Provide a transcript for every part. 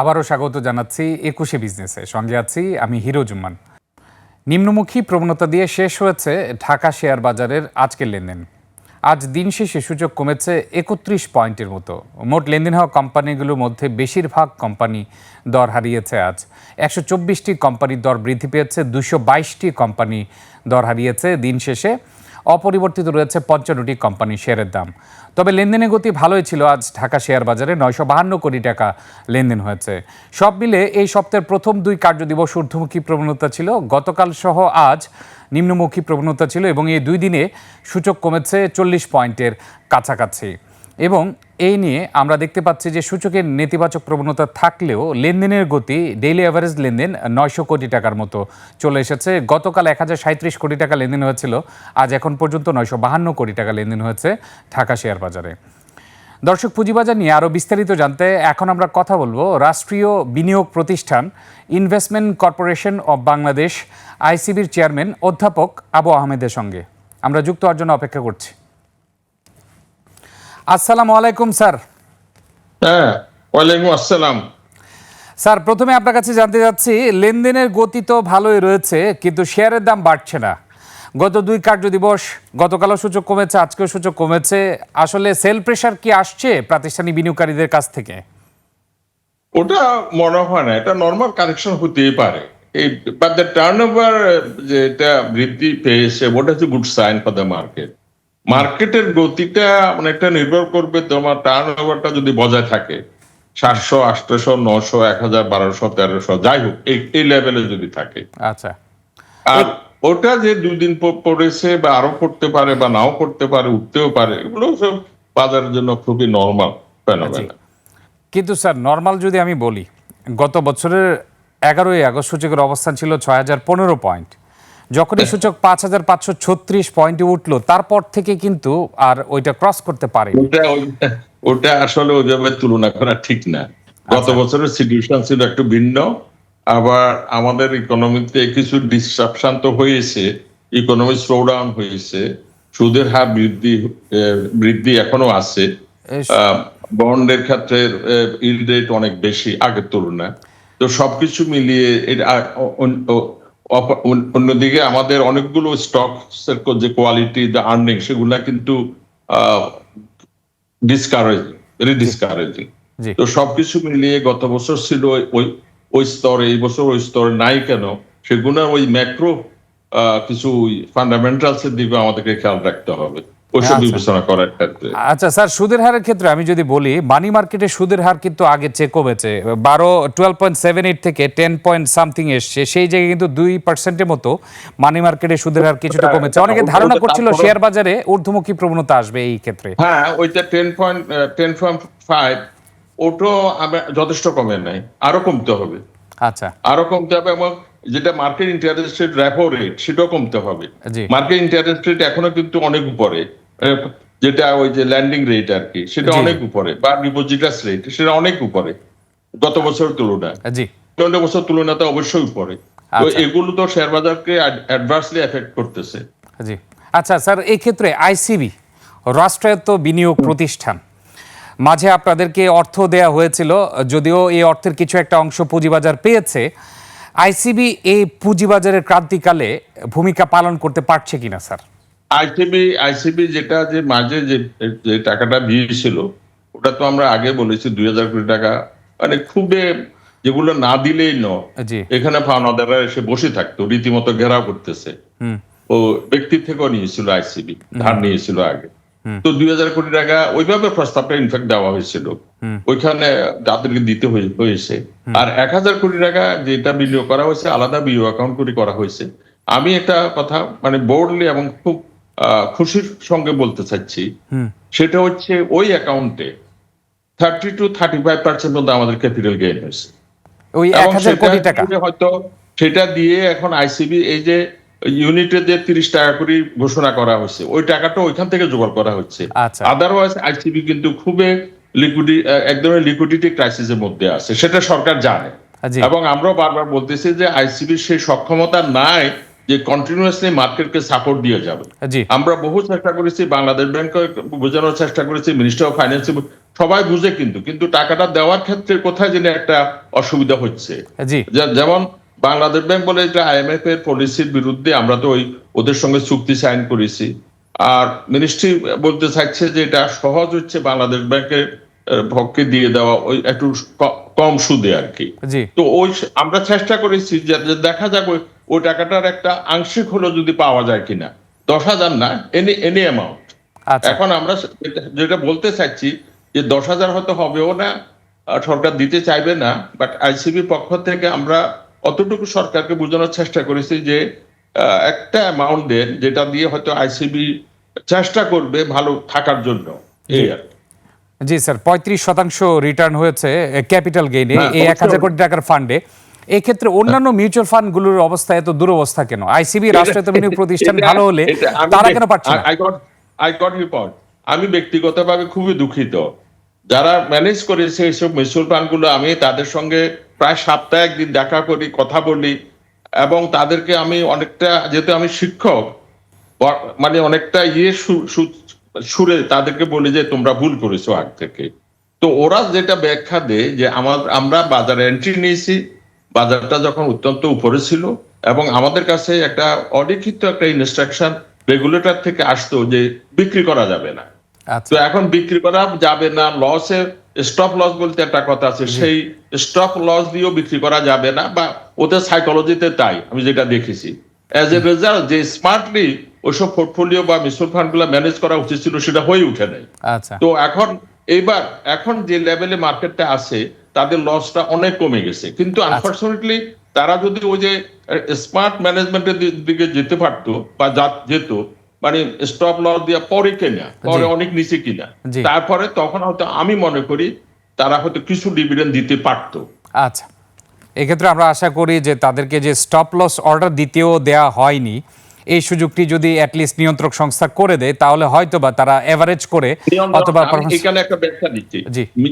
আবারও স্বাগত জানাচ্ছি একুশে বিজনেসে। সঙ্গে আছি আমি হিরো জুম্মান। নিম্নমুখী প্রবণতা দিয়ে শেষ হয়েছে ঢাকা শেয়ার বাজারের আজকের লেনদেন। আজ দিন শেষে সূচক কমেছে একত্রিশ পয়েন্টের মতো। মোট লেনদেন হওয়া কোম্পানিগুলোর মধ্যে বেশিরভাগ কোম্পানি দর হারিয়েছে আজ। একশো চব্বিশটি কোম্পানির দর বৃদ্ধি পেয়েছে, দুশো বাইশটি কোম্পানি দর হারিয়েছে দিন শেষে। অপরিবর্তিত রয়েছে পঞ্চান্নটি কোম্পানি শেয়ারের দাম। তবে লেনদেনের গতি ভালোই ছিল আজ ঢাকা শেয়ার বাজারে, নয়শো বাহান্ন কোটি টাকা লেনদেন হয়েছে। সব মিলে এই সপ্তাহের প্রথম দুই কার্যদিবস ঊর্ধ্বমুখী প্রবণতা ছিল। গতকাল সহ আজ নিম্নমুখী প্রবণতা ছিল এবং এই দুই দিনে সূচক কমেছে চল্লিশ পয়েন্টের কাছাকাছি। এবং এই নিয়ে আমরা দেখতে পাচ্ছি যে সূচকের নেতিবাচক প্রবণতা থাকলেও লেনদেনের গতি ডেইলি অ্যাভারেজ লেনদেন নয়শো কোটি টাকার মতো চলে এসেছে। গতকাল এক হাজার সাঁত্রিশ কোটি টাকা লেনদেন হয়েছিল, আজ এখন পর্যন্ত নয়শো বাহান্ন কোটি টাকা লেনদেন হয়েছে ঢাকা শেয়ার বাজারে। দর্শক পুঁজিবাজার নিয়ে আরও বিস্তারিত জানতে এখন আমরা কথা বলব রাষ্ট্রীয় বিনিয়োগ প্রতিষ্ঠান ইনভেস্টমেন্ট কর্পোরেশন অব বাংলাদেশ আইসিবির চেয়ারম্যান অধ্যাপক আবু আহমেদের সঙ্গে। আমরা যুক্ত হওয়ার জন্য অপেক্ষা করছি। আসসালামু আলাইকুম স্যার। হ্যাঁ ওয়ালাইকুম আসসালাম। স্যার প্রথমে আপনার কাছে জানতে চাচ্ছি লেনদেনের গতি তো ভালোই রয়েছে কিন্তু শেয়ারের দাম বাড়ছে না। গত দুই কার্য দিবস গতকালও সূচক কমেছে আজকেও সূচক কমেছে। আসলে সেল প্রেশার কি আসছে প্রাতিষ্ঠানিক বিনিয়োগকারীদের কাছ থেকে? ওটা মনে হয় না এটা নর্মাল কারেকশন হতেই পারে। এই বাট দ্য টার্ন ওভার যেটা বৃদ্ধি পেয়েছে ওটা হচ্ছে good sign for the market মার্কেটের গতিটা অনেকটা নির্ভর করবে তোমার টার্ন ওভারটা যদি বজায় থাকে সাতশো আটশো নশো এক হাজার বারোশো তেরোশো যাই হোক এই এই লেভেলে যদি থাকে। আচ্ছা। আর ওটা যে দুই দিন পড়েছে বা আরও পড়তে পারে বা নাও পড়তে পারে উঠতেও পারে এগুলো সব বাজারের জন্য খুবই নর্মাল কিন্তু স্যার নর্মাল যদি আমি বলি গত বছরের এগারোই আগস্ট সূচকের অবস্থান ছিল ছয় হাজার পনেরো পয়েন্ট। যখনই সূচক পাঁচ হাজার পাঁচশো ছত্রিশ পয়েন্টে উঠল তারপর থেকে কিন্তু আর ওইটা ক্রস করতে পারে ওটা ওটা আসলে ওইভাবে তুলনা করা ঠিক না। গত বছরের সিচুয়েশন ছিল একটু ভিন্ন আবার আমাদের ইকোনমিতে কিছু ডিসরাপশন তো হয়েছে ইকোনমি স্লো ডাউন হয়েছে সুদের হার বৃদ্ধি বৃদ্ধি এখনও আছে। বন্ডের ক্ষেত্রে ইল্ড রেট অনেক বেশি আগের তুলনায়। তো সবকিছু মিলিয়ে অন্যদিকে আমাদের অনেকগুলো স্টক যে কোয়ালিটি দ্য আর্নিং সেগুলা কিন্তু ডিসকারেজিং ডিসকারেজিং তো সবকিছু মিলিয়ে গত বছর ছিল ওই- ওই স্তরে এই বছর ওই স্তরে নাই কেন? সেগুলো ওই ম্যাক্রো কিছু ফান্ডামেন্টালস এর দিকে আমাদেরকে খেয়াল রাখতে হবে। ওইসব আচ্ছা। বিবেচনা করার ক্ষেত্রে। আচ্ছা স্যার সুদের হারের ক্ষেত্রে আমি যদি বলি মানি মার্কেটে সুদের হার কিন্তু আগের চেয়ে কমেছে। বারো টুয়েলভ পয়েন্ট সেভেন এইট থেকে টেন পয়েন্ট সামথিং এসছে। সেই জায়গায় কিন্তু দুই পার্সেন্টের মতো মানি মার্কেটে সুদের হার কিছুটা কমেছে। অনেকে ধারণা করছিল শেয়ার বাজারে ঊর্ধ্বমুখী প্রবণতা আসবে এই ক্ষেত্রে। হ্যাঁ ওইটা ten point ten point five ওটাও যথেষ্ট কমে নাই আরও কমতে হবে। আচ্ছা। আরও কমতে হবে এবং যেটা market interest rate repo rate সেটাও কমতে হবে। মার্কেট ইন্টারেস্ট রেট এখনও কিন্তু অনেক উপরে যেটা ওই যে ল্যান্ডিং রেট আর কি সেটা অনেক উপরে বা ডিপোজিটাস রেট সেটা অনেক উপরে গত বছরের তুলনায়। জি। অন্য বছর তুলনাতে অবশ্যই উপরে। তো আচ্ছা। এগুলো তো শেয়ার বাজারকে অ্যাডভার্সলি এফেক্ট করতেছে। জি। আচ্ছা স্যার এই ক্ষেত্রে আইসিবি রাষ্ট্রায়ত্ত বিনিয়োগ প্রতিষ্ঠান মাঝে আপনাদেরকে অর্থ দেয়া হয়েছিল যদিও এই অর্থের কিছু একটা অংশ পুঁজিবাজার পেয়েছে। আইসিবি এই পুঁজিবাজারের ক্রান্তিকালে ভূমিকা পালন করতে পারছে কিনা স্যার? আইসিবি আইসিবি যেটা যে মাঝে যে টাকাটা দিয়েছিল ওটা তো আমরা আগে বলেছি দুই হাজার কোটি টাকা। মানে খুবই যেগুলো না দিলেই ন এখানে পাওনাদাররা এসে বসে থাকতো রীতিমতো ঘেরাও করতেছে। ও ব্যক্তি থেকেও নিয়েছিল আইসিবি ধার নিয়েছিল আগে। তো দুই হাজার কোটি টাকা ওইভাবে প্রস্তাবটা ইনফ্যাক্ট দেওয়া হয়েছিল। ওইখানে তাদেরকে দিতে হয়েছে। আর এক হাজার কোটি টাকা যেটা বিনিয়োগ করা হয়েছে আলাদা বিনিয়োগ অ্যাকাউন্ট করে করা হয়েছে। আমি একটা কথা মানে বোর্ডলি এবং খুব খুশির সঙ্গে বলতে চাচ্ছি। সেটা হচ্ছে ওই অ্যাকাউন্টে thirty to thirty five percent মধ্যে আমাদের ক্যাপিটাল গেইন হয়েছে। ওই এক হাজার কোটি টাকা। হয়তো সেটা দিয়ে এখন আইসিবি এই যে ইউনিটে যে তিরিশ টাকা করে ঘোষণা করা হয়েছে ওই টাকাটা ওইখান থেকে জোগাড় করা হচ্ছে। আচ্ছা। আদারওয়াইজ আইসিবি কিন্তু খুবই লিকুইডি এক ধরনের লিকুইডিটি ক্রাইসিসের মধ্যে আছে সেটা সরকার জানে। এবং আমরাও বারবার বলতেছি যে আইসিবির সেই সক্ষমতা নাই যে কন্টিনিউয়াসলি মার্কেটকে সাপোর্ট দিয়ে যাবে। আমরা বহু চেষ্টা করেছি বাংলাদেশ ব্যাংক বোঝানোর চেষ্টা করেছি মিনিস্টার অফ ফাইন্যান্স সবাই বুঝে কিন্তু কিন্তু টাকাটা দেওয়ার ক্ষেত্রে কোথায় যেন একটা অসুবিধা হচ্ছে। যেমন বাংলাদেশ ব্যাংক বলে এটা আইএমএফ এর পলিসির বিরুদ্ধে আমরা তো ওই ওদের সঙ্গে চুক্তি সাইন করেছি। আর মিনিস্ট্রি বলতে চাইছে যে এটা সহজ হচ্ছে বাংলাদেশ ব্যাংকের পক্ষে দিয়ে দেওয়া ওই একটু কম সুদে আর কি। তো ওই আমরা চেষ্টা করেছি যে দেখা যাক ওই- টাকাটার একটা আংশিক হলো যদি পাওয়া যায় কিনা। দশ হাজার না এনি এনি অ্যামাউন্ট এখন আমরা যেটা- বলতে চাচ্ছি যে দশ হাজার হয়তো হবেও না সরকার দিতে চাইবে না বাট আইসিবি পক্ষ থেকে আমরা অতটুকু সরকারকে বোঝানোর চেষ্টা করেছি যে একটা অ্যামাউন্ট দেন যেটা দিয়ে হয়তো আইসিবি চেষ্টা করবে ভালো থাকার জন্য। এই আর জি স্যার পঁয়ত্রিশ শতাংশ রিটার্ন হয়েছে ক্যাপিটাল গেইনে হ্যাঁ, এই এক হাজার কোটি টাকার ফান্ডে এক্ষেত্রে অন্যান্য মিউচুয়াল ফান্ডগুলোর অবস্থা এত দুরবস্থা কেন? আইসিবি রাষ্ট্রায়ত্ত বিনিয়োগ প্রতিষ্ঠান ভালো হলে তারা কেন পাচ্ছে I got your point. আমি ব্যক্তিগতভাবে খুবই দুঃখিত। যারা ম্যানেজ করেছে এইসব মিউচুয়াল ফান্ডগুলো আমি তাদের সঙ্গে প্রায় সপ্তাহে একদিন দেখা করি, কথা বলি এবং তাদেরকে আমি অনেকটা, যেহেতু আমি শিক্ষক মানে অনেকটা ইয়ে সুরে তাদেরকে বলি যে, তোমরা ভুল করেছ আগ থেকে। তো ওরা যেটা ব্যাখ্যা দেয় যে, আমার, আমরা বাজারে এন্ট্রি নিয়েছি, বাজারটা যখন অত্যন্ত উপরে ছিল এবং আমাদের কাছে একটা অলিখিত একটা ইনস্ট্রাকশন রেগুলেটর থেকে আসতো যে, বিক্রি করা যাবে না। তো এখন বিক্রি করা যাবে না লসে স্টপ লস বলতে একটা কথা আছে সেই স্টপ লস দিয়েও বিক্রি করা যাবে না বা ওদের সাইকোলজিতে তাই আমি যেটা দেখেছি। অ্যাজ এ রেজাল্ট যে স্মার্টলি ওইসব পোর্টফোলিও বা মিউচুয়াল ফান্ডগুলো ম্যানেজ করা উচিত ছিল সেটা হয়ে উঠে নাই। আচ্ছা। তো এখন এইবার এখন যে লেভেলে মার্কেটটা আছে তাদের লসটা অনেক কমে গেছে। কিন্তু আনফর্চুনেটলি তারা যদি ওই যে স্মার্ট ম্যানেজমেন্টের দিকে যেতে পারতো বা যেত মানে স্টপ লস দিয়ে পরে কেনা পরে অনেক নিচে কিনা। তারপরে তখন হয়তো আমি মনে করি তারা হয়তো কিছু ডিভিডেন্ড দিতে পারতো। আচ্ছা। এক্ষেত্রে আমরা আশা করি যে তাদেরকে যে স্টপ লস অর্ডার দিতেও দেয়া হয়নি এই সুযোগটি যদি অ্যাটলিস্ট নিয়ন্ত্রক সংস্থা করে দেয় তাহলে হয়তো বা তারা এভারেজ করে অথবা এখানে একটা ব্যাখ্যা দিচ্ছি।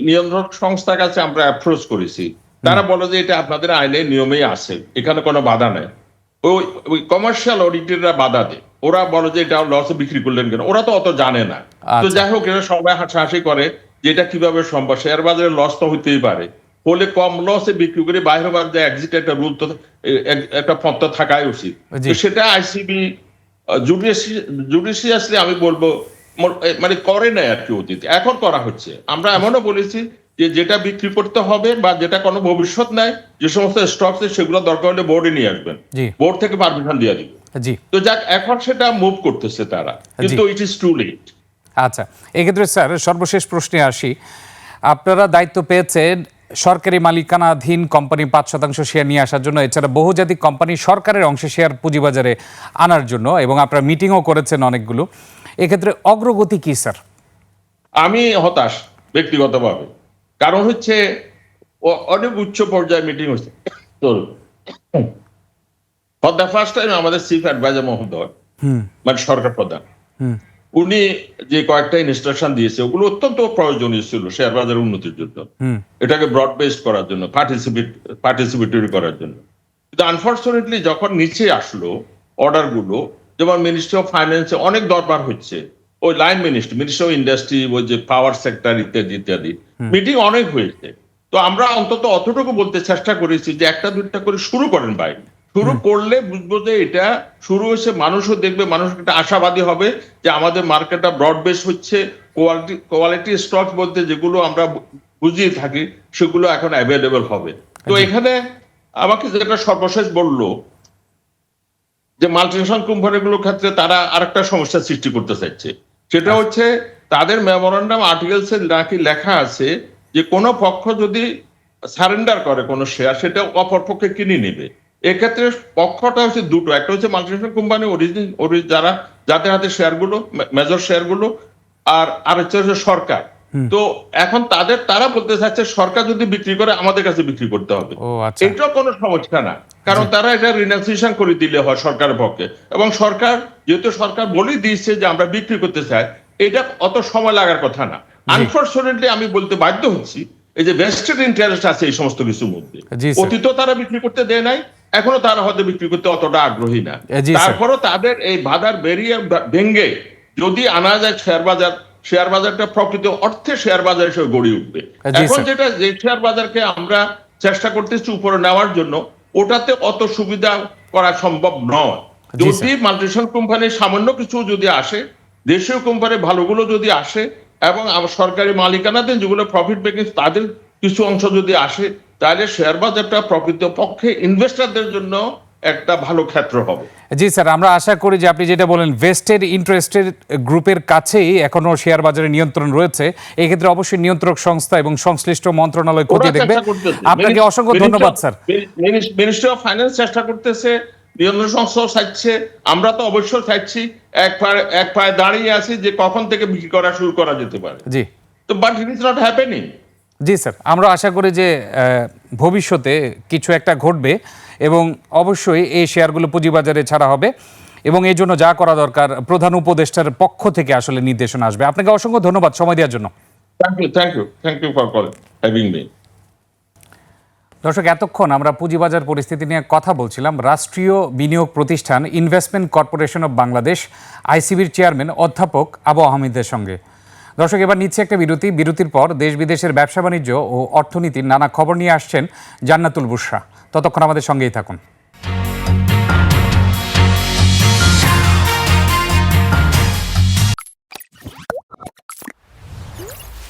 নিয়ন্ত্রক সংস্থার কাছে আমরা অ্যাপ্রোচ করেছি। তারা বলে যে এটা আপনাদের আইনে নিয়মেই আছে এখানে কোনো বাধা নেই। ওই কমার্শিয়াল অডিটররা বাধা দেয়। ওরা বলে যে এটা লসে বিক্রি করলেন কেন? ওরা তো অত জানে না। তো আচ্ছা। যাই হোক এটা সবাই হাসাহাসি করে যে এটা কীভাবে সম্ভব। শেয়ার বাজারে লস তো হইতেই পারে। হলে কম লসে বিক্রি করে বাইরে বাজারে এক্সিট একটা রুল তো একটা পন্থা থাকাই উচিত। তো সেটা আইসিবি জুডিশিয়াসলি আমি বলব মানে করে নাই আর কি অতীত। এখন করা হচ্ছে। আমরা এমনও বলেছি যে যেটা বিক্রি করতে হবে বা যেটা কোনো ভবিষ্যৎ নাই যে সমস্ত স্টক সেগুলো দরকার হলে বোর্ডে নিয়ে আসবেন। বোর্ড থেকে পারমিশন দিয়ে দিবে জি। তো যাক এখন সেটা মুভ করতেছে তারা। কিন্তু ইট ইজ টু লেট আচ্ছা এক্ষেত্রে স্যার সর্বশেষ প্রশ্নে আসি। আপনারা দায়িত্ব পেয়েছেন সরকারি মালিকানাধীন কোম্পানি পাঁচ শতাংশ শেয়ার নিয়ে আসার জন্য এছাড়া বহুজাতিক কোম্পানি সরকারের অংশে শেয়ার পুঁজিবাজারে আনার জন্য এবং আপনারা মিটিংও করেছেন অনেকগুলো। এক্ষেত্রে অগ্রগতি কি স্যার? আমি হতাশ ব্যক্তিগতভাবে। কারণ হচ্ছে অনেক উচ্চ পর্যায়ে মিটিং হচ্ছে। তো ফর দ্য ফার্স্ট টাইম আমাদের চিফ অ্যাডভাইজার মহোদয় মানে সরকার প্রধান উনি যে কয়েকটা ইনস্ট্রাকশন দিয়েছে ওগুলো অত্যন্ত প্রয়োজনীয় ছিল শেয়ার বাজারের উন্নতির জন্য। এটাকে ব্রড বেসড করার জন্য পার্টিসিপেট পার্টিসিপেটরি করার জন্য। কিন্তু আনফর্চুনেটলি যখন নিচে আসলো অর্ডারগুলো যেমন মিনিস্ট্রি অফ ফাইন্যান্সে অনেক দরবার হচ্ছে ওই line ministry ministry of industry ওই যে পাওয়ার সেক্টর ইত্যাদি ইত্যাদি। মিটিং অনেক হয়েছে। তো আমরা অন্তত অতটুকু বলতে চেষ্টা করেছি যে একটা দুইটা করে শুরু করেন ভাই শুরু করলে বুঝব যে এটা শুরু হয়েছে মানুষও দেখবে মানুষ একটা আশাবাদী হবে যে আমাদের মার্কেটটা ব্রড বেস হচ্ছে কোয়ালিটি কোয়ালিটি স্টক বলতে যেগুলো আমরা বুঝিয়ে থাকি সেগুলো এখন অ্যাভেলেবল হবে। তো এখানে আমাকে যেটা সর্বশেষ বলল যে মাল্টিনেশনাল কোম্পানিগুলোর ক্ষেত্রে তারা আরেকটা সমস্যা সৃষ্টি করতে চাইছে। সেটা হচ্ছে তাদের মেমোরান্ডাম আর্টিকেলসে নাকি লেখা আছে যে কোনো পক্ষ যদি সারেন্ডার করে কোনো শেয়ার সেটা অপর পক্ষে কিনে নেবে। এক্ষেত্রে পক্ষটা হচ্ছে দুটো। একটা হচ্ছে মাল্টিনেশনাল কোম্পানি অরিজিন যারা যাদের হাতে শেয়ারগুলো মেজর শেয়ারগুলো আর আর হচ্ছে সরকার। তো এখন তাদের তারা বলতে চাচ্ছে সরকার যদি বিক্রি করে আমাদের কাছে বিক্রি করতে হবে। আচ্ছা। এটা কোনো সমস্যা না। কারণ তারা এটা রিনাউন্সিয়েশন করে দিলে হয় সরকারের পক্ষে। এবং সরকার যেহেতু সরকার বলেই দিয়েছে যে আমরা বিক্রি করতে চাই এটা অত সময় লাগার কথা না। আনফর্চুনেটলি আমি বলতে বাধ্য হচ্ছি এই যে ভেস্টেড ইন্টারেস্ট আছে এই সমস্ত কিছুর মধ্যে। অতীত তারা বিক্রি করতে দেয় নাই এখনও তারা হয়তো বিক্রি করতে অতটা আগ্রহী না। তারপরও তাদের এই বাধার বেরিয়ে ভেঙ্গে যদি আনা যায় শেয়ার বাজার শেয়ার বাজারটা প্রকৃত অর্থে শেয়ার বাজার হিসেবে গড়ে উঠবে। এখন যেটা যে শেয়ার বাজারকে আমরা চেষ্টা করতেছি উপরে নেওয়ার জন্য ওটাতে অত সুবিধা করা সম্ভব নয়। যদি মাল্টিনেশনাল কোম্পানির সামান্য কিছু যদি আসে দেশীয় কোম্পানি ভালোগুলো যদি আসে এবং সরকারি মালিকানাতে যেগুলো প্রফিট মেকিং তাদের কিছু অংশ যদি আসে তাহলে শেয়ার বাজারটা প্রকৃত পক্ষে ইনভেস্টরদের জন্য একটা ভালো ক্ষেত্র হবে। জি স্যার আমরা আশা করি যে আপনি যেটা বলেন ভেস্টেড ইন্টারেস্টেড গ্রুপের কাছেই এখনও শেয়ার বাজারে নিয়ন্ত্রণ রয়েছে। এই ক্ষেত্রে অবশ্যই নিয়ন্ত্রক সংস্থা এবং সংশ্লিষ্ট মন্ত্রণালয় খতিয়ে দেখবে। আপনাকে অসংখ্য ধন্যবাদ sir. Mini- ministry of finance চেষ্টা করতেছে নিয়ন্ত্রণ সংস্থাও চাইছে। আমরা তো অবশ্যই চাইছি এক পায়ে এক পায়ে দাঁড়িয়ে আছি যে কখন থেকে বিক্রি করা শুরু করা যেতে পারে। জি। তো but it is not happening G sir. আমরা আশা করি যে ভবিষ্যতে কিছু একটা ঘটবে এবং অবশ্যই এই শেয়ারগুলো পুঁজিবাজারে ছাড়া হবে এবং এই জন্য যা করা দরকার প্রধান উপদেষ্টার পক্ষ থেকে আসলে নির্দেশনা আসবে। আপনাকে অসংখ্য ধন্যবাদ সময় দেওয়ার জন্য। Thank you thank you thank you for call having me দর্শক এতক্ষণ আমরা পুঁজিবাজার পরিস্থিতি নিয়ে কথা বলছিলাম। রাষ্ট্রীয় বিনিয়োগ প্রতিষ্ঠান ইনভেস্টমেন্ট কর্পোরেশন অব বাংলাদেশ আইসিবির চেয়ারম্যান অধ্যাপক আবু আহমেদের সঙ্গে। দর্শক, এবার নিচ্ছে একটা বিরতি। বিরতির পর দেশ বিদেশের ব্যবসা বাণিজ্য ও অর্থনীতির নানা খবর নিয়ে আসছেন জান্নাতুল বুসরা ততক্ষণ আমাদের সঙ্গেই থাকুন।